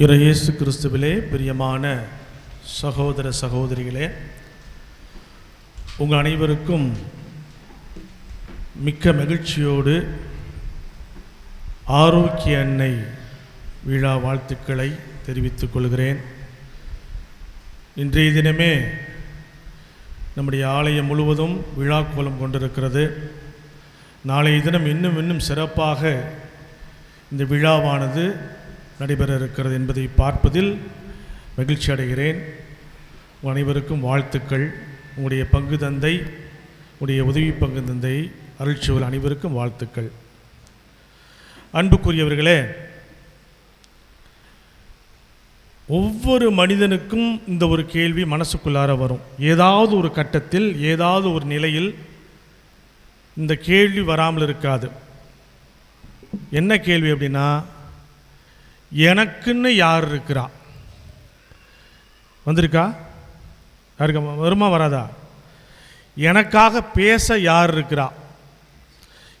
இறை கிறிஸ்துவிலே பிரியமான சகோதர சகோதரிகளே உங்கள் அனைவருக்கும் மிக்க மகிழ்ச்சியோடு ஆரோக்கிய அன்னை விழா வாழ்த்துக்களை தெரிவித்துக் கொள்கிறேன். இன்றைய தினமே நம்முடைய ஆலயம் முழுவதும் விழா கோலம் கொண்டிருக்கிறது. நாளைய தினம் இன்னும் இன்னும் சிறப்பாக இந்த விழாவானது நடைபெற இருக்கிறது என்பதை பார்ப்பதில் மகிழ்ச்சி அடைகிறேன். அனைவருக்கும் வாழ்த்துக்கள். உங்களுடைய பங்கு தந்தை உடைய உதவி பங்கு தந்தை அருள்ச்சிவல் அனைவருக்கும் வாழ்த்துக்கள். அன்புக்குரியவர்களே ஒவ்வொரு மனிதனுக்கும் இந்த ஒரு கேள்வி மனசுக்குள்ளார வரும். ஏதாவது ஒரு கட்டத்தில் ஏதாவது ஒரு நிலையில் இந்த கேள்வி வராமல் இருக்காது. என்ன கேள்வி அப்படின்னா எனக்குன்னு யார் இருக்கிறா? வந்திருக்கா? யாருக்கா வருமா வராதா? எனக்காக பேச யார் இருக்கிறா?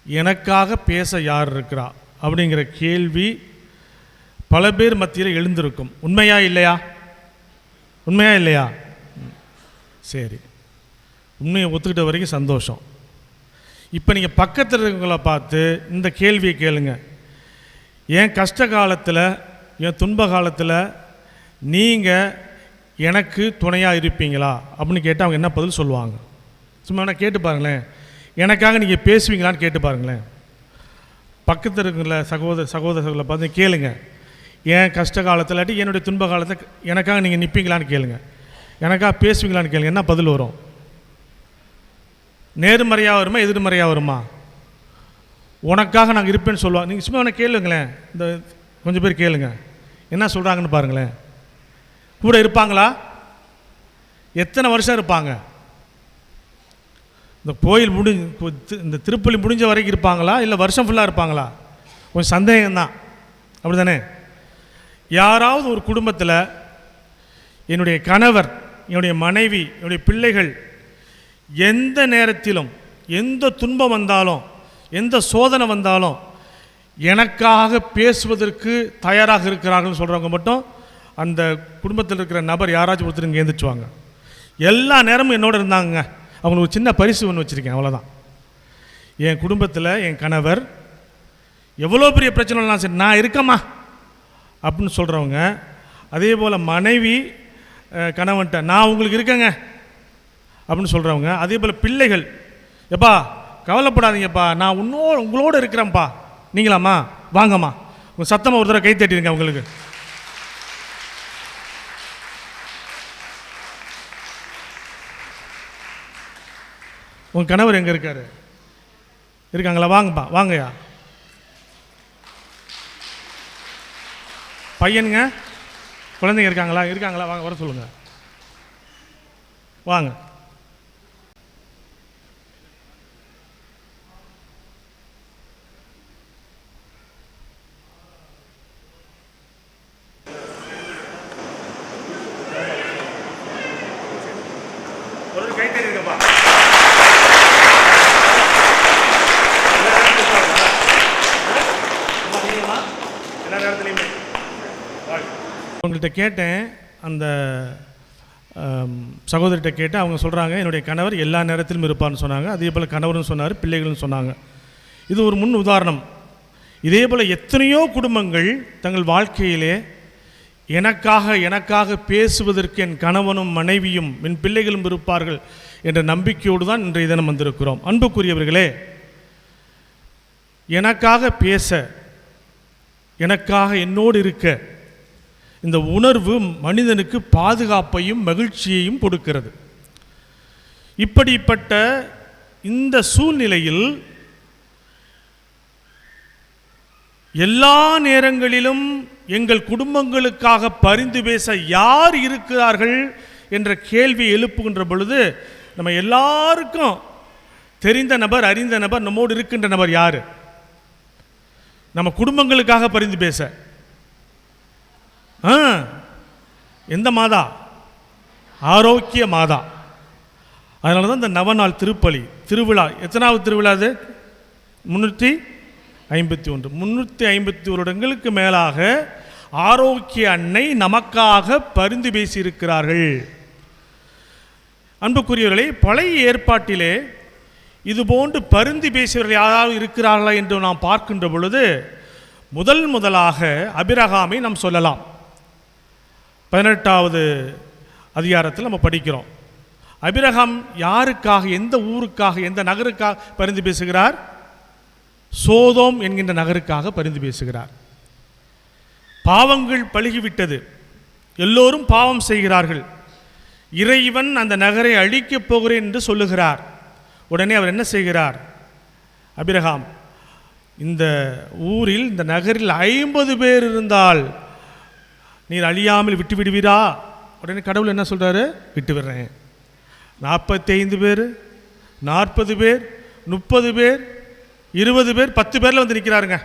எனக்காக பேச யார் இருக்கிறா? அப்படிங்கிற கேள்வி பல பேர் மத்தியில் எழுந்திருக்கும். உண்மையா இல்லையா? உண்மையா இல்லையா? சரி. உண்மையை ஒத்துக்கிட்ட வரைக்கும் சந்தோஷம். இப்போ நீங்கள் பக்கத்தில் இருக்கவங்கள பார்த்து இந்த கேள்வியை கேளுங்கள் என் கஷ்ட காலத்தில் என் துன்ப காலத்தில் நீங்கள் எனக்கு துணையாக இருப்பீங்களா? அப்படின்னு கேட்டால் அவங்க என்ன பதில் சொல்லுவாங்க? சும்மா வேணால் கேட்டு பாருங்களேன். எனக்காக நீங்கள் பேசுவீங்களான்னு கேட்டு பாருங்களேன். பக்கத்தில் இருக்கிற சகோதர சகோதரர்களை பார்த்து கேளுங்க. என் கஷ்ட காலத்தில் இல்லாட்டி என்னுடைய துன்ப காலத்தை எனக்காக நீங்கள் நிற்பீங்களான்னு கேளுங்க. எனக்காக பேசுவீங்களான்னு கேளுங்க. என்ன பதில் வரும்? நேர்மறையாக வருமா எதிர்மறையாக வருமா? உனக்காக நாங்கள் இருப்பேன்னு சொல்லுவாங்க நீங்கள் சும்மா வேணா கேளுங்களேன். இந்த கொஞ்சம் பேர் கேளுங்க. என்ன சொல்கிறாங்கன்னு பாருங்களேன். கூட இருப்பாங்களா? எத்தனை வருஷம் இருப்பாங்க? இந்த கோயில் முடிஞ்சு இந்த திருப்பலி முடிஞ்ச வரைக்கும் இருப்பாங்களா? இல்லை வருஷம் ஃபுல்லாக இருப்பாங்களா? கொஞ்சம் சந்தேகம்தான். அப்படி தானே யாராவது ஒரு குடும்பத்தில் என்னுடைய கணவர் என்னுடைய மனைவி என்னுடைய பிள்ளைகள் எந்த நேரத்திலும் எந்த துன்பம் வந்தாலும் எந்த சோதனை வந்தாலும் எனக்காக பேசுவதற்கு தயாராக இருக்கிறார்கள்னு சொல்கிறவங்க மட்டும் அந்த குடும்பத்தில் இருக்கிற நபர் யாராச்சும் ஒருத்தர் இங்கே எழுந்திரிச்சுவாங்க. எல்லா நேரமும் என்னோட இருந்தாங்க அவங்களுக்கு ஒரு சின்ன பரிசு ஒன்று வச்சுருக்கேன் அவ்வளோதான் என் குடும்பத்தில் என் கணவர் எவ்வளோ பெரிய பிரச்சனைலாம் சரி நான் இருக்கேம்மா அப்படின்னு சொல்கிறவங்க அதே போல் மனைவி கணவன்ட்ட கணவன்கிட்ட நான் உங்களுக்கு இருக்கேங்க அப்படின்னு சொல்கிறவங்க அதே போல் பிள்ளைகள் எப்பா கவலைப்படாதீங்கப்பா. நான் இன்னும் உங்களோட இருக்கிறேன்ப்பா. நீங்களாம்மா? வாங்கம்மா. உங்கள் சத்தமாக ஒரு தடவை கை தட்டிடுங்க உங்களுக்கு. உங்கள் கணவர் எங்கே இருக்காரு? இருக்காங்களா? வாங்கப்பா. வாங்கய்யா. பையனுங்க? குழந்தைங்க இருக்காங்களா? இருக்காங்களா? வாங்க வர சொல்லுங்கள் வாங்க ஒரு கை தெரியுதுப்பா எல்லா நேரத்துலையுமே. உங்கள்கிட்ட கேட்டேன் அந்த சகோதரிகிட்ட கேட்டு அவங்க சொல்கிறாங்க என்னுடைய கணவர் எல்லா நேரத்திலும் இருப்பார்னு சொன்னாங்க. அதே போல் கணவர்னு சொன்னார் பிள்ளைகளும் சொன்னாங்க. இது ஒரு முன் உதாரணம். இதே போல் எத்தனையோ குடும்பங்கள் தங்கள் வாழ்க்கையிலே எனக்காக எனக்காக பேசுவதற்கு என் கணவனும் மனைவியும் என் பிள்ளைகளும் இருப்பார்கள் என்ற நம்பிக்கையோடு தான் இன்றைய தினம் வந்திருக்கிறோம். அன்புக்குரியவர்களே எனக்காக பேச எனக்காக என்னோடு இருக்க. இந்த உணர்வு மனிதனுக்கு பாதுகாப்பையும் மகிழ்ச்சியையும் கொடுக்கிறது. இப்படிப்பட்ட இந்த சூழ்நிலையில் எல்லா நேரங்களிலும் எங்கள் குடும்பங்களுக்காக பரிந்து பேச யார் இருக்கிறார்கள் என்ற கேள்வி எழுப்புகின்ற பொழுது நம்ம எல்லாருக்கும் தெரிந்த நபர் அறிந்த நபர் நம்மோடு இருக்கின்ற நபர் யார்? நம்ம குடும்பங்களுக்காக பரிந்து பேச. ஆ எந்த மாதா? ஆரோக்கிய மாதா. அதனால தான் இந்த நவநாள் திருப்பலி திருவிழா எத்தனாவது திருவிழா அது? முந்நூற்றி ஐம்பத்தி ஒன்று. முந்நூற்றி ஐம்பத்தி வருடங்களுக்கு மேலாக ஆரோக்கிய அன்னை நமக்காக பரிந்து பேசியிருக்கிறார்கள். அன்புக்குரியவர்களே பழைய ஏற்பாட்டிலே இதுபோன்று பருந்தி பேசியவர்கள் யாராவது இருக்கிறார்களா என்று நாம் பார்க்கின்ற பொழுது முதல் முதலாக அபிரகாமை நாம் சொல்லலாம். பதினெட்டாவது அதிகாரத்தில் நம்ம படிக்கிறோம். அபிரகாம் யாருக்காக எந்த ஊருக்காக எந்த நகருக்காக பரிந்து பேசுகிறார்? சோதோம் என்கின்ற நகருக்காக பரிந்து பேசுகிறார். பாவங்கள் பழுகிவிட்டது. எல்லோரும் பாவம் செய்கிறார்கள். இறைவன் அந்த நகரை அழிக்கப் போகிறேன் என்று சொல்லுகிறார். உடனே அவர் என்ன செய்கிறார்? அபிரகாம் இந்த ஊரில் இந்த நகரில் ஐம்பது பேர் இருந்தால் நீர் அழியாமல் விட்டு விடுவீரா? உடனே கடவுள் என்ன சொல்கிறாரு விட்டு விடுறேன். நாற்பத்தைந்து பேர் நாற்பது பேர் முப்பது பேர் இருபது பேர் பத்து பேரில் வந்து நிற்கிறாருங்க.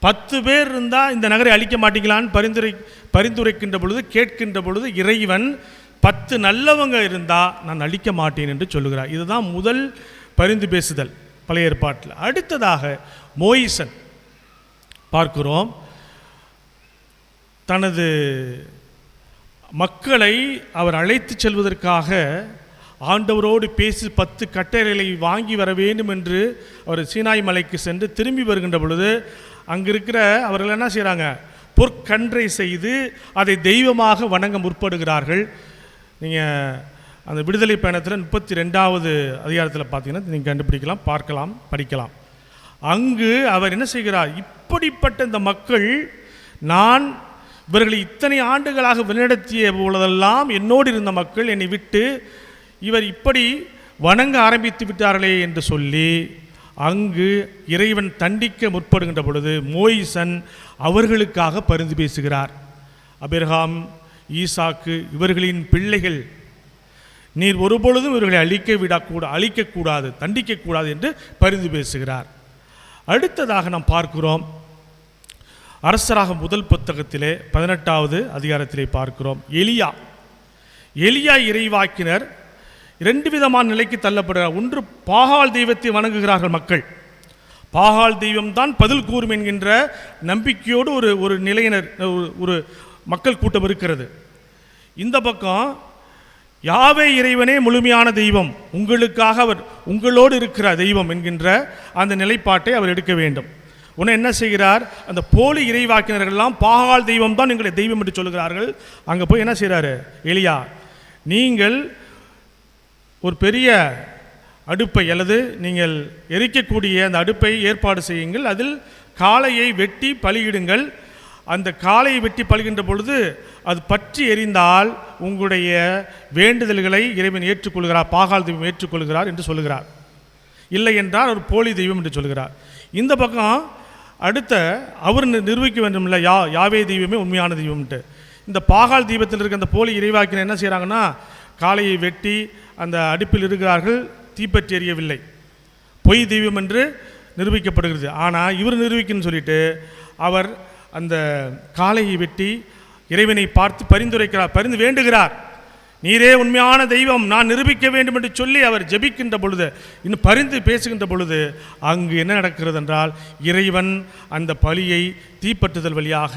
பத்து பேர் இருந்தால் இந்த நகரை அழிக்க மாட்டீங்களான்னு பரிந்துரை பரிந்துரைக்கின்ற பொழுது கேட்கின்ற பொழுது இறைவன் பத்து நல்லவங்க இருந்தால் நான் அழிக்க மாட்டேன் என்று சொல்லுகிறார். இதுதான் முதல் பரிந்து பேசுதல் பழைய ஏற்பாட்டில். அடுத்ததாக மோயிசன். பார்க்கிறோம். தனது மக்களை அவர் அழைத்து செல்வதற்காக ஆண்டவரோடு பேசி பத்து கட்டளைகளை வாங்கி வர வேண்டும் என்று அவர் சீனாய் மலைக்கு சென்று திரும்பி வருகின்ற பொழுது அங்கே இருக்கிற அவர்கள் என்ன செய்கிறாங்க பொற்கன்றை செய்து அதை தெய்வமாக வணங்க முற்படுகிறார்கள். நீங்கள் அந்த விடுதலை பயணத்தில் முப்பத்தி ரெண்டாவது அதிகாரத்தில் பார்த்தீங்கன்னா நீங்கள் கண்டுபிடிக்கலாம் பார்க்கலாம் படிக்கலாம். அங்கு அவர் என்ன செய்கிறார்? இப்படிப்பட்ட இந்த மக்கள் நான் இவர்களை இத்தனை ஆண்டுகளாக வழிநடத்திய பொழுதெல்லாம் என்னோடு இருந்த மக்கள் என்னை விட்டு இவர் இப்படி வணங்க ஆரம்பித்து விட்டார்களே என்று சொல்லி அங்கு இறைவன் தண்டிக்க முற்படுகின்ற பொழுது மோயிசன் அவர்களுக்காக பரிந்து பேசுகிறார். அபிர்ஹாம் ஈசாக்கு இவர்களின் பிள்ளைகள். நீர் ஒருபொழுதும் இவர்களை அழிக்க விடக்கூடா அழிக்கக்கூடாது தண்டிக்கக்கூடாது என்று பரிந்து பேசுகிறார். அடுத்ததாக நாம் பார்க்கிறோம் அரசராக முதல் புத்தகத்திலே பதினெட்டாவது அதிகாரத்திலே பார்க்கிறோம் எலியா. எலியா இறைவாக்கினர் இரண்டு விதமான நிலைக்கு தள்ளப்படுகிறார். ஒன்று பாகால் தெய்வத்தை வணங்குகிறார்கள் மக்கள். பாகால் தெய்வம்தான் பதில் கூறும் என்கின்ற நம்பிக்கையோடு ஒரு ஒரு நிலையினர் ஒரு- ஒரு மக்கள் கூட்டம் இருக்கிறது. இந்த பக்கம் யாவே இறைவனே முழுமையான தெய்வம் உங்களுக்காக அவர் உங்களோடு இருக்கிற தெய்வம் என்கின்ற அந்த நிலைப்பாட்டை அவர் எடுக்க வேண்டும். உன்னை என்ன செய்கிறார்? அந்த போலி இறைவாக்கினர்கள்லாம் பாகால் தெய்வம் தான் எங்களை தெய்வம் என்று சொல்கிறார்கள் அங்கே போய் என்ன செய்கிறாரு எளியா நீங்கள் ஒரு பெரிய அடுப்பை அல்லது நீங்கள் எரிக்கக்கூடிய அந்த அடுப்பை ஏற்பாடு செய்யுங்கள். அதில் காளையை வெட்டி பலியிடுங்கள். அந்த காளையை வெட்டி பழுகின்ற பொழுது அது பற்றி எரிந்தால் உங்களுடைய வேண்டுதல்களை இறைவன் ஏற்றுக்கொள்கிறார் பாகால் தெய்வம் ஏற்றுக்கொள்கிறார் என்று சொல்லுகிறார் இல்லை என்றால் ஒரு போலி தெய்வம் என்று சொல்கிறார். இந்த பக்கம் அடுத்த அவர் நி- நிரூபிக்க வேண்டும் இல்லை யா யாவே தெய்வமே உண்மையான தெய்வம்ட்டு இந்த பாகால் தீபத்தில் இருக்க அந்த போலி இறைவாக்கினர் என்ன செய்கிறாங்கன்னா காளையை வெட்டி அந்த அடுப்பில் இருக்கிறார்கள் தீப்பற்றி எறியவில்லை பொய் தெய்வம் என்று நிரூபிக்கப்படுகிறது. ஆனால் இவர் நிரூபிக்குன்னு சொல்லிட்டு அவர் அந்த காளையை வெட்டி இறைவனை பார்த்து பரிந்துரைக்கிறார் பரிந்து வேண்டுகிறார். நீரே உண்மையான தெய்வம் நான் நிரூபிக்க வேண்டும் என்று சொல்லி அவர் ஜெபிக்கின்ற பொழுது இன்னும் பரிந்து பேசுகின்ற பொழுது அங்கு என்ன நடக்கிறது என்றால் இறைவன் அந்த பலியை தீப்பற்றுதல் வழியாக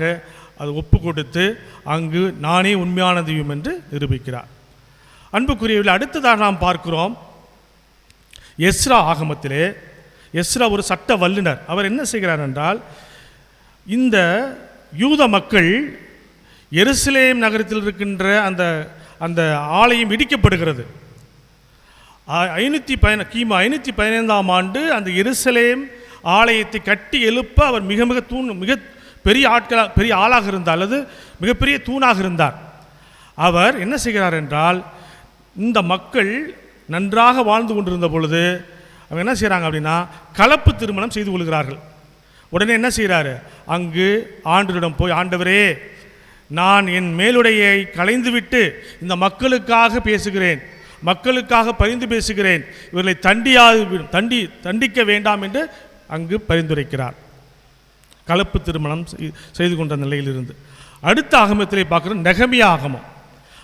அது ஒப்பு கொடுத்து அங்கு நானே உண்மையான தெய்வம் என்று நிரூபிக்கிறார். அன்புக்குரியவில் அடுத்ததாக நாம் பார்க்கிறோம் எஸ்ரா ஆகமத்திலே எஸ்ரா ஒரு சட்ட வல்லுனர் அவர் என்ன செய்கிறார் என்றால் இந்த யூத மக்கள் எருசலேம் நகரத்தில் இருக்கின்ற அந்த அந்த ஆலயம் இடிக்கப்படுகிறது. ஐநூற்றி பயன கிமு ஐநூற்றி பதினைந்தாம் ஆண்டு அந்த எருசலேம் ஆலயத்தை கட்டி எழுப்ப அவர் மிக மிக தூண் மிக பெரிய ஆட்களாக பெரிய ஆளாக இருந்தார் அல்லது மிகப்பெரிய தூணாக இருந்தார். அவர் என்ன செய்கிறார் என்றால் இந்த மக்கள் நன்றாக வாழ்ந்து கொண்டிருந்த பொழுது அவங்க என்ன செய்கிறாங்க அப்படின்னா கலப்பு திருமணம் செய்து கொள்கிறார்கள். உடனே என்ன செய்கிறாரு? அங்கு ஆண்டவரிடம் போய் ஆண்டவரே நான் என் மேலுடையை களைந்துவிட்டு இந்த மக்களுக்காக பேசுகிறேன். மக்களுக்காக பரிந்து பேசுகிறேன். இவர்களை தண்டியாது தண்டி தண்டிக்க வேண்டாம் என்று அங்கு பரிந்துரைக்கிறார். கலப்பு திருமணம் செய்- செய்து கொண்ட நிலையிலிருந்து. அடுத்த ஆகமத்திலே பார்க்குறோம் நெகமிய ஆகமம்.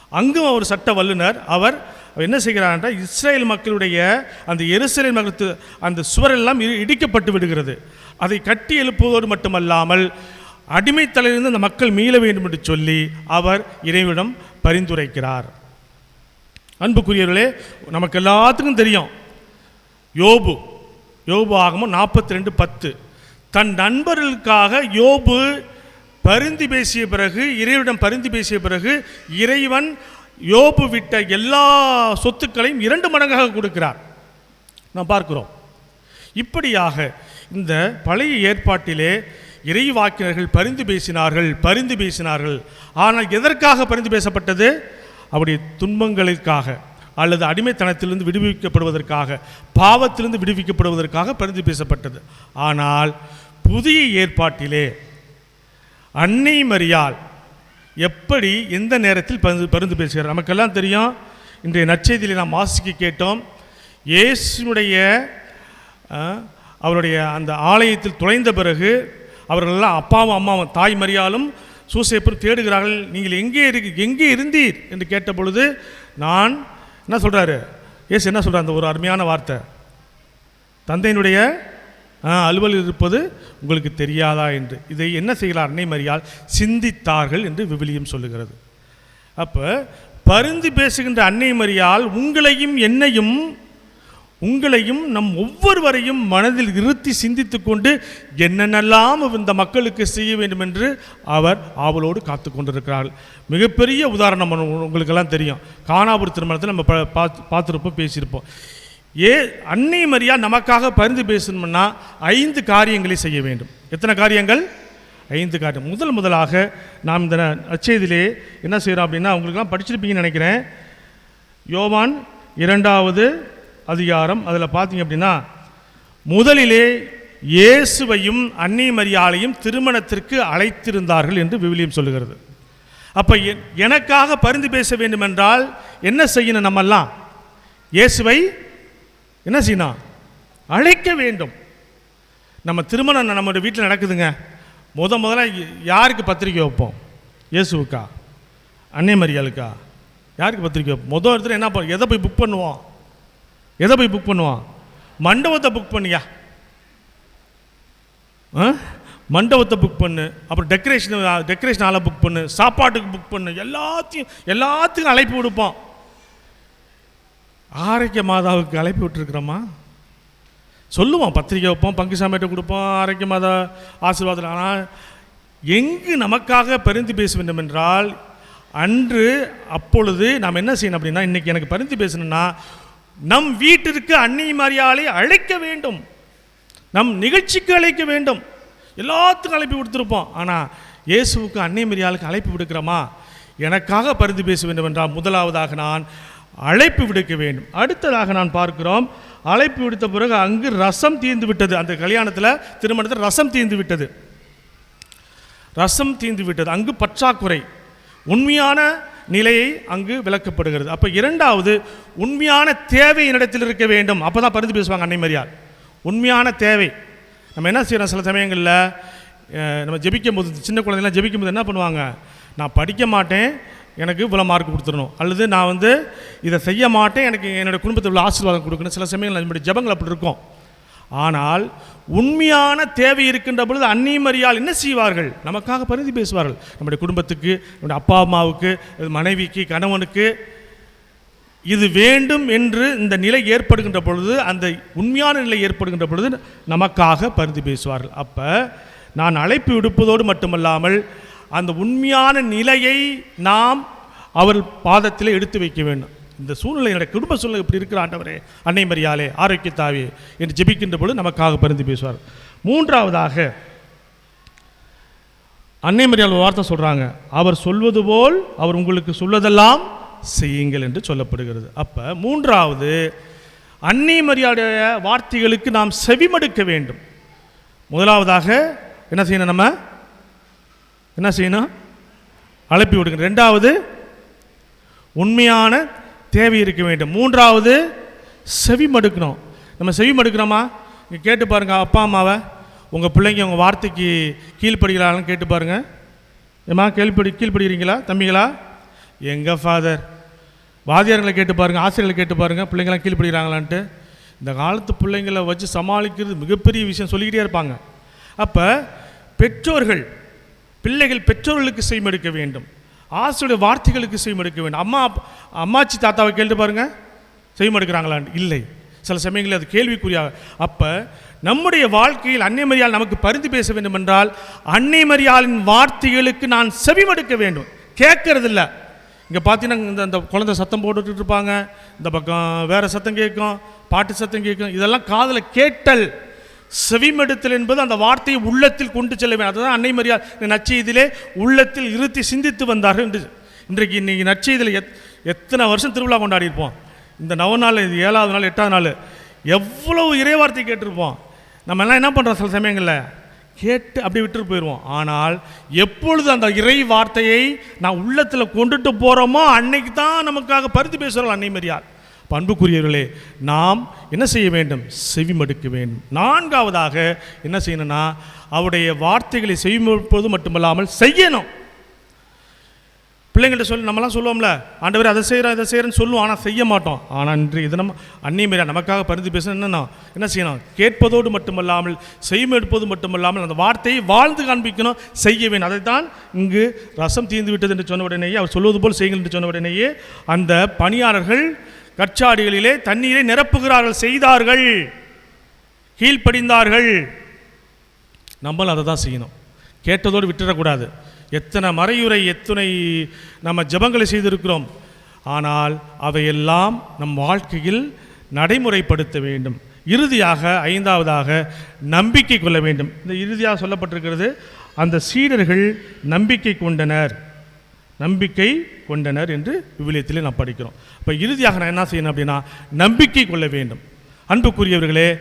அங்கும் அவர் சட்ட வல்லுனர் அவர் என்ன செய்கிறார் என்றால் இஸ்ரேல் மக்களுடைய அந்த எருசலேல் மக்களுக்கு அந்த சுவரெல்லாம் இடிக்கப்பட்டு விடுகிறது. அதை கட்டி எழுப்புவதோடு மட்டுமல்லாமல் அடிமைத்தலையிலிருந்து அந்த மக்கள் மீள வேண்டும் என்று சொல்லி அவர் இறைவிடம் பரிந்துரைக்கிறார். அன்புக்குரியவர்களே நமக்கு எல்லாத்துக்கும் தெரியும். யோபு யோபு ஆகமும் நாற்பத்தி ரெண்டு பத்து. தன் நண்பர்களுக்காக யோபு பரிந்து பேசிய பிறகு இறைவிடம் பரிந்து பேசிய பிறகு இறைவன் யோபு விட்ட எல்லா சொத்துக்களையும் இரண்டு மடங்காக கொடுக்கிறார். நாம் பார்க்கிறோம். இப்படியாக இந்த பழைய ஏற்பாட்டிலே இறைவாக்கினர்கள் பரிந்து பேசினார்கள் பரிந்து பேசினார்கள். ஆனால் எதற்காக பரிந்து பேசப்பட்டது? அவருடைய துன்பங்களுக்காக அல்லது அடிமைத்தனத்திலிருந்து விடுவிக்கப்படுவதற்காக பாவத்திலிருந்து விடுவிக்கப்படுவதற்காக பரிந்து பேசப்பட்டது. ஆனால் புதிய ஏற்பாட்டிலே அன்னை மரியால் எப்படி எந்த நேரத்தில் பரிந்து பரிந்து பேசுகிறார்? நமக்கெல்லாம் தெரியும். இன்றைய நற்செய்தியில் நாம் வாசிக்க கேட்டோம். இயேசுனுடைய அவருடைய அந்த ஆலயத்தில் துளைந்த பிறகு அவர்களெல்லாம் அப்பாவும் அம்மாவும் தாய் மரியாலும் சூசேப்பர் தேடுகிறார்கள். நீங்கள் எங்கே இருக்கு எங்கே இருந்தீர்? என்று கேட்ட பொழுது நான் என்ன சொல்கிறாரு ஏசு என்ன சொல்கிறார் அந்த ஒரு அருமையான வார்த்தை. தந்தையினுடைய அலுவல் அலுவலில் இருப்பது உங்களுக்கு தெரியாதா என்று. இதை என்ன செய்கிறார்? அன்னை மறியால் சிந்தித்தார்கள் என்று விவிலியம் சொல்லுகிறது. அப்போ பருந்து பேசுகின்ற அன்னை மறியால் உங்களையும் என்னையும் உங்களையும் நம் ஒவ்வொருவரையும் மனதில் இருத்தி சிந்தித்து கொண்டு என்னென்னலாம் இந்த மக்களுக்கு செய்ய வேண்டும் என்று அவர் ஆவலோடு காத்து கொண்டிருக்கிறார்கள் மிகப்பெரிய உதாரணம் உங்களுக்கெல்லாம் தெரியும். காணாபுர திருமணத்தில் நம்ம ப- பார்த்து- பார்த்துருப்போம் பேசியிருப்போம். ஏ அன்னை மரியா நமக்காக பரிந்து பேசணும்னா ஐந்து காரியங்களை செய்ய வேண்டும். எத்தனை காரியங்கள்? ஐந்து காரியம். முதல் முதலாக நாம் இந்த அச்செய்திலே என்ன செய்கிறோம் அப்படின்னா உங்களுக்கெல்லாம் படிச்சிருப்பீங்கன்னு நினைக்கிறேன். யோவான் இரண்டாவது அதிகாரம் அதில் பார்த்தீங்க அப்படின்னா முதலிலே இயேசுவையும் அன்னை மரியாளையும் திருமணத்திற்கு அழைத்திருந்தார்கள் என்று விவிலியம் சொல்லுகிறது. அப்போ எனக்காக பரிந்து பேச வேண்டுமென்றால் என்ன செய்யணும் நம்மெல்லாம்? இயேசுவை என்ன செய்யணும்? அழைக்க வேண்டும். நம்ம திருமணம் நம்மளுடைய வீட்டில் நடக்குதுங்க. முத முதல்ல யாருக்கு பத்திரிக்கை வைப்போம்? இயேசுவுக்கா? அன்னை மரியாளுக்கா? யாருக்கு பத்திரிக்கை வைப்போம்? முதல் இடத்துல என்ன எதை போய் புக் பண்ணுவோம்? எதை போய் புக் பண்ணுவான்? மண்டபத்தை புக் பண்ணியா? ஆ? மண்டபத்தை புக் பண்ணு அப்புறம் டெக்கரேஷன் டெக்கரேஷன் ஆளை புக் பண்ணு சாப்பாட்டுக்கு புக் பண்ணு எல்லாத்தையும் எல்லாத்துக்கும் அழைப்பு விடுப்போம் ஆரோக்கிய மாதாவுக்கு அழைப்பு விட்டுருக்குறோமா? சொல்லுவோம் பத்திரிக்கை வைப்போம் பங்கு சாமியிட்ட கொடுப்போம் ஆரோக்கிய மாதா ஆசீர்வாதம். ஆனால் எங்கு நமக்காக பரிந்து பேச வேண்டும் என்றால் அன்று அப்பொழுது நாம் என்ன செய்யணும் அப்படின்னா இன்றைக்கி எனக்கு பரிந்து பேசணும்னா நம் வீட்டிற்கு அன்னை மரியாதை அழைக்க வேண்டும். நம் நிகழ்ச்சிக்கு அழைக்க வேண்டும். எல்லாத்துக்கும் அழைப்பு விடுத்திருப்போம். ஆனால் இயேசுவுக்கு அன்னை மரியாளுக்கு அழைப்பு விடுக்கிறோமா? எனக்காக பரிந்து பேச வேண்டும் என்றால் முதலாவதாக நான் அழைப்பு விடுக்க வேண்டும். அடுத்ததாக நான் பார்க்கிறோம் அழைப்பு விடுத்த பிறகு அங்கு ரசம் தீர்ந்து விட்டது. அந்த கல்யாணத்தில் திருமணத்தில் ரசம் தீர்ந்து விட்டது. ரசம் தீர்ந்து விட்டது. அங்கு பற்றாக்குறை. உண்மையான நிலையை அங்கு விளக்கப்படுகிறது. அப்போ இரண்டாவது உண்மையான தேவை என்னிடத்தில் இருக்க வேண்டும். அப்போ தான் பருந்து பேசுவாங்க அன்னை மரியாள் உண்மையான தேவை. நம்ம என்ன செய்கிறோம் சில சமயங்களில் நம்ம ஜெபிக்கும் போது சின்ன குழந்தைங்களாம் ஜெபிக்கும் போது என்ன பண்ணுவாங்க? நான் படிக்க மாட்டேன் எனக்கு இவ்வளோ மார்க் கொடுத்துடணும். அல்லது நான் வந்து இதை செய்ய மாட்டேன் எனக்கு என்னோடய குடும்பத்தில் உள்ள ஆசீர்வாதம் கொடுக்கணும். சில சமயங்கள் நம்முடைய ஜெபங்கள் அப்படி இருக்கும். ஆனால் உண்மையான தேவை இருக்கின்ற பொழுது அந்நியமறியால் என்ன செய்வார்கள்? நமக்காக பரிந்து பேசுவார்கள். நம்முடைய குடும்பத்துக்கு நம்முடைய அப்பா அம்மாவுக்கு மனைவிக்கு கணவனுக்கு இது வேண்டும் என்று இந்த நிலை ஏற்படுகின்ற பொழுது அந்த உண்மையான நிலை ஏற்படுகின்ற பொழுது நமக்காக பரிந்து பேசுவார்கள். அப்போ நான் அழைப்பு விடுப்பதோடு மட்டுமல்லாமல் அந்த உண்மையான நிலையை நாம் அவர் பாதத்தில் எடுத்து வைக்க வேண்டும். இந்த சூழ்நிலை என்னுடைய குடும்ப சூழ்நிலை இப்படி இருக்கிற ஆண்டவரே அன்னை மரியாலே ஆரோக்கியத்தாவே என்று ஜெபிக்கின்ற பொழுது நமக்காக பரிந்து பேசுவார். மூன்றாவதாக அன்னை மரியால் வார்த்தை சொல்கிறாங்க அவர் சொல்வது போல் அவர் உங்களுக்கு சொல்வதெல்லாம் செய்யுங்கள் என்று சொல்லப்படுகிறது. அப்போ மூன்றாவது அன்னை மரியாதைய வார்த்தைகளுக்கு நாம் செவிமடுக்க வேண்டும். முதலாவதாக என்ன செய்யணும் நம்ம? என்ன செய்யணும்? அழைப்பி விடுங்க. ரெண்டாவது உண்மையான தேவை இருக்க வேண்டும். மூன்றாவது செவி மடுக்கணும் நம்ம செவி மடுக்கிறோமா இங்கே கேட்டு பாருங்கள் அப்பா அம்மாவை. உங்கள் பிள்ளைங்க உங்கள் வார்த்தைக்கு கீழ்ப்படுகிறாங்கன்னு கேட்டு பாருங்கள் ஏம்மா கேள்விப்படி கீழ்ப்படுகிறீங்களா தம்பிங்களா எங்கள் ஃபாதர் வாதியார்களை கேட்டு பாருங்கள் ஆசிரியர்களை கேட்டு பாருங்கள் பிள்ளைங்களாம் கீழ்ப்படுகிறாங்களான்ட்டு. இந்த காலத்து பிள்ளைங்களை வச்சு சமாளிக்கிறது மிகப்பெரிய விஷயம் சொல்லிக்கிட்டே இருப்பாங்க. அப்போ பெற்றோர்கள் பிள்ளைகள் பெற்றோர்களுக்கு செய்மெடுக்க வேண்டும். ஆசையுடைய வார்த்தைகளுக்கு செய்மெடுக்க வேண்டும். அம்மா அம்மாச்சி தாத்தாவை கேட்டு பாருங்க. செய்மெடுக்கிறாங்களான்னு இல்லை. சில சமயங்களில் அது கேள்விக்குரியாக அப்போ நம்முடைய வாழ்க்கையில் அன்னை மரியாள் நமக்கு பரிந்து பேச வேண்டும் என்றால் அன்னை மரியாளின் வார்த்தைகளுக்கு நான் செவிமடுக்க வேண்டும். கேட்கறது இல்லை இங்கே பார்த்தீங்கன்னா இந்த இந்த குழந்தை சத்தம் போட்டுட்டு இருப்பாங்க. இந்த பக்கம் வேறு சத்தம் கேட்கும் பாட்டு சத்தம் கேட்கும். இதெல்லாம் காதில் கேட்டல். செவிமெடுத்தல் என்பது அந்த வார்த்தையை உள்ளத்தில் கொண்டு செல்ல வேண்டும் அதுதான் அன்னை மரியாள் நச்செய்தியிலே உள்ளத்தில் இருத்தி சிந்தித்து வந்தார்கள் என்று இன்றைக்கு இன்றைக்கி நச்செய்தியில் எத் எத்தனை வருஷம் திருவிழா கொண்டாடி இருப்போம் இந்த நவநாள் இது ஏழாவது நாள் எட்டாவது நாள் எவ்வளவு இறைவார்த்தை கேட்டிருப்போம். நம்ம எல்லாம் என்ன பண்ணுறோம் சில சமயங்களில்? கேட்டு அப்படி விட்டுட்டு போயிடுவோம் ஆனால் எப்பொழுது அந்த இறை வார்த்தையை நான் உள்ளத்தில் கொண்டுட்டு போகிறோமோ அன்னைக்கு தான் நமக்காக பருத்தி பேசுகிறோம் அன்னை மரியாதை பண்புக்குரியவர்களே நாம் என்ன செய்ய வேண்டும்? செவிமடுக்க வேண்டும் நான்காவதாக என்ன செய்யணும்னா அவருடைய வார்த்தைகளை செவிமடுப்பது மட்டுமல்லாமல் செய்யணும். பிள்ளைங்கள்ட்ட சொல்லி நம்மலாம் சொல்லுவோம்ல ஆண்டவர் அதை செய்கிறோம் இதை செய்கிறேன்னு சொல்லுவோம். ஆனால் செய்ய மாட்டோம். ஆனால் இன்று இது நம்ம அன்னி மீறா நமக்காக பரிந்து பேசணும் என்னன்னா என்ன செய்யணும்? கேட்பதோடு மட்டுமல்லாமல் செய்மெடுப்பது மட்டுமல்லாமல் அந்த வார்த்தையை வாழ்ந்து காண்பிக்கணும் செய்ய வேண்டும். அதைத்தான் இங்கு ரசம் தீர்ந்து விட்டது என்று சொன்ன உடனேயே அவர் சொல்வது போல் செய்யுங்கள் என்று சொன்ன உடனேயே அந்த பணியாளர்கள் கற்சாடிகளிலே தண்ணீரை நிரப்புகிறார்கள் செய்தார்கள். கீழ்ப்படிந்தார்கள். நம்மளும் அதை தான் செய்யணும். கேட்டதோடு விட்டுறக்கூடாது. எத்தனை மறையுறை எத்தனை நம்ம ஜெபங்களை செய்திருக்கிறோம். ஆனால் அவையெல்லாம் நம் வாழ்க்கையில் நடைமுறைப்படுத்த வேண்டும். இறுதியாக ஐந்தாவதாக நம்பிக்கை கொள்ள வேண்டும். இந்த இறுதியாக சொல்லப்பட்டிருக்கிறது அந்த சீடர்கள் நம்பிக்கை கொண்டனர். நம்பிக்கை கொண்டனர் என்று விவிலியத்திலே நாம் படிக்கிறோம். இப்போ இறுதியாக நான் என்ன செய்யணும் அப்படின்னா நம்பிக்கை கொள்ள வேண்டும். அன்புக்குரியவர்களே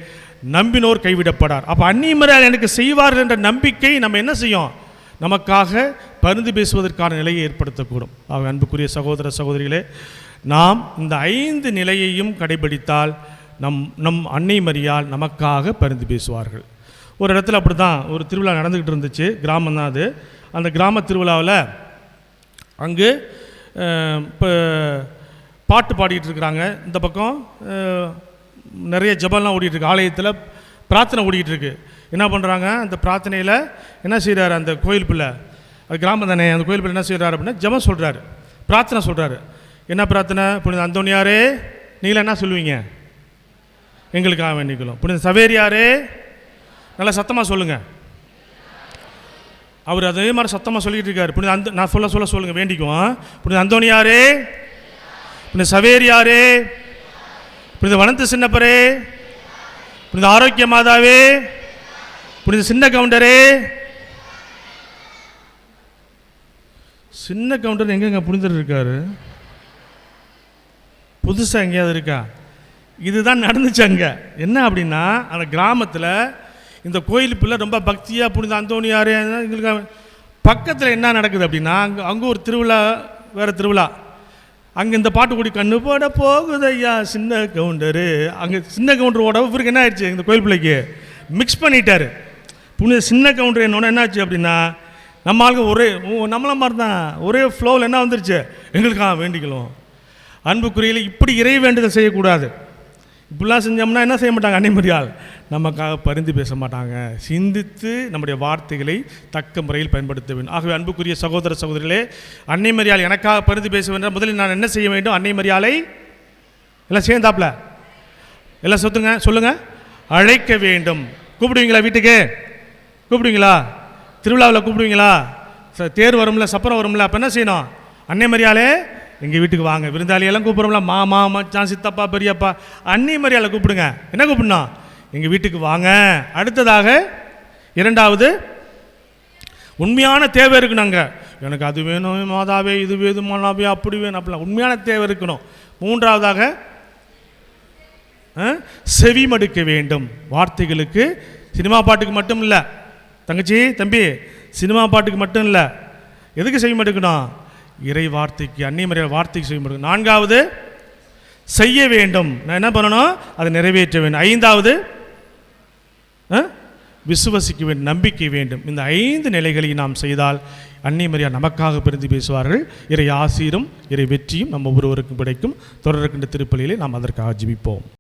நம்பினோர் கைவிடப்படார். அப்போ அந்நியமரால் எனக்கு செய்வார்கள் என்ற நம்பிக்கை நம்ம என்ன செய்யும்? நமக்காக பருந்து பேசுவதற்கான நிலையை ஏற்படுத்தக்கூடும். ஆக அன்புக்குரிய சகோதர சகோதரிகளே நாம் இந்த ஐந்து நிலையையும் கடைபிடித்தால் நம் நம் அன்னை மரியால் நமக்காக பரிந்து பேசுவார்கள். ஒரு இடத்துல அப்படி தான் ஒரு திருவிழா நடந்துக்கிட்டு இருந்துச்சு. கிராமம் தான் அது. அந்த கிராம திருவிழாவில் அங்கு இப்போ பாட்டு பாடிட்டு இருக்கிறாங்க. இந்த பக்கம் நிறைய ஜபம்லாம் ஓடிட்டுருக்கு ஆலயத்தில் பிரார்த்தனை ஓடிக்கிட்டு இருக்கு. என்ன பண்ணுறாங்க அந்த பிரார்த்தனையில் என்ன செய்கிறாரு அந்த கோயில் பிள்ளை. அது கிராமம் தானே. அந்த கோயில் பிள்ளை என்ன செய்கிறாரு அப்படின்னா ஜெபம் சொல்கிறாரு பிரார்த்தனை சொல்கிறாரு என்ன பிரார்த்தனை? புனித அந்தோனியாரே நீங்களாம் என்ன சொல்லுவீங்க? எங்களுக்காக வேண்டிக்கலாம் புனித சவேரியாரே நல்லா சத்தமாக சொல்லுங்கள் அவர் அதே மாதிரி சத்தமாக சொல்லிக்கிட்டு இருக்கார். புனித அந்த நான் சொல்ல சொல்ல சொல்லுங்கள் வேண்டிக்குவோம். புனித அந்தோனியாரே புனித சவேரியாரே புனித வனத்து சின்னப்பரே? புனித ஆரோக்கிய மாதாவே? புனித சின்ன கவுண்டரே? சின்ன கவுண்டர் எங்கெங்க புனிதர் இருக்காரு? புதுசாக எங்கேயாவது இருக்கா? இதுதான் நடந்துச்சு அங்கே. என்ன அப்படின்னா அந்த கிராமத்தில் இந்த கோயில் பிள்ளை ரொம்ப பக்தியாக புனித அந்தோணியார் எங்களுக்கு பக்கத்தில் என்ன நடக்குது அப்படின்னா அங்கே அங்கே ஒரு திருவிழா வேறு திருவிழா. அங்கே இந்த பாட்டு கூடி கண்ணு போட போகுது ஐயா சின்ன கவுண்டரு. அங்கே சின்ன கவுண்டரோட இவருக்கு என்ன ஆயிடுச்சு இந்த கோயில் பிள்ளைக்கு? மிக்ஸ் பண்ணிட்டார். புனித சின்ன கவுண்டர் என்னோட என்னாச்சு அப்படின்னா நம்ம ஆளுங்க ஒரே ஓ, நம்மள மாதிரி தான் ஒரே ஃப்ளோவில் என்ன வந்துருச்சு? எங்களுக்காக வேண்டிக்கலாம் அன்புக்குறியில் இப்படி இறை வேண்டுதல் செய்யக்கூடாது. இப்படிலாம் செஞ்சோம்னா என்ன செய்ய மாட்டாங்க? அன்னைமரியால் நமக்காக பரிந்து பேச மாட்டாங்க. சிந்தித்து நம்முடைய வார்த்தைகளை தக்க முறையில் பயன்படுத்த வேண்டும் ஆகவே அன்புக்குரிய சகோதர சகோதரிகளே அன்னைமரியால் எனக்காக பரிந்து பேச வேண்டும் முதலில் நான் என்ன செய்ய வேண்டும்? அன்னைமரியாலை எல்லாம் சேர்ந்தாப்ல எல்லாம் சொத்துங்க சொல்லுங்கள் அழைக்க வேண்டும். கூப்பிடுவீங்களா வீட்டுக்கு? கூப்பிடுவீங்களா? திருவிழாவில் கூப்பிடுவீங்களா? ச- தேர் வரும்ல சப்பரம் வரும்ல அப்போ என்ன செய்யணும்? அன்னை மரியாலே எங்கள் வீட்டுக்கு வாங்க. விருந்தாளியெல்லாம் கூப்பிடுறோம்ல மாமா மச்சான் சித்தப்பா பெரியப்பா அன்னி மரியாதை கூப்பிடுங்க. என்ன கூப்பிடணும்? எங்கள் வீட்டுக்கு வாங்க. அடுத்ததாக இரண்டாவது உண்மையான தேவை இருக்கணும் அங்கே எனக்கு அது வேணும் மாதாவே இது வேணும் மாதாவே அப்படி வேணும் அப்படிலாம். உண்மையான தேவை இருக்கணும். மூன்றாவதாக செவி மடுக்க வேண்டும். வார்த்தைகளுக்கு சினிமா பாட்டுக்கு மட்டும் இல்லை. தங்கச்சி தம்பி சினிமா பாட்டுக்கு மட்டும் இல்லை. எதுக்கு செவி மடுக்கணும் இறை வார்த்தைக்கு அந்நியமறைய வார்த்தைக்கு செவிமடுக்கணும் நான்காவது செய்ய வேண்டும். நான் என்ன பண்ணணும்? அதை நிறைவேற்ற வேண்டும். ஐந்தாவது விசுவசிக்க வேண்டும் நம்பிக்கை வேண்டும். இந்த ஐந்து நிலைகளை நாம் செய்தால் அன்னை மரியா நமக்காக பிரிந்து பேசுவார்கள். இறை ஆசீரும் இறை வெற்றியும் நம்ம ஒவ்வொருவருக்கும் கிடைக்கும். தொடர்கின்ற திருப்பலியிலே நாம் அதற்காக ஜிபிப்போம்.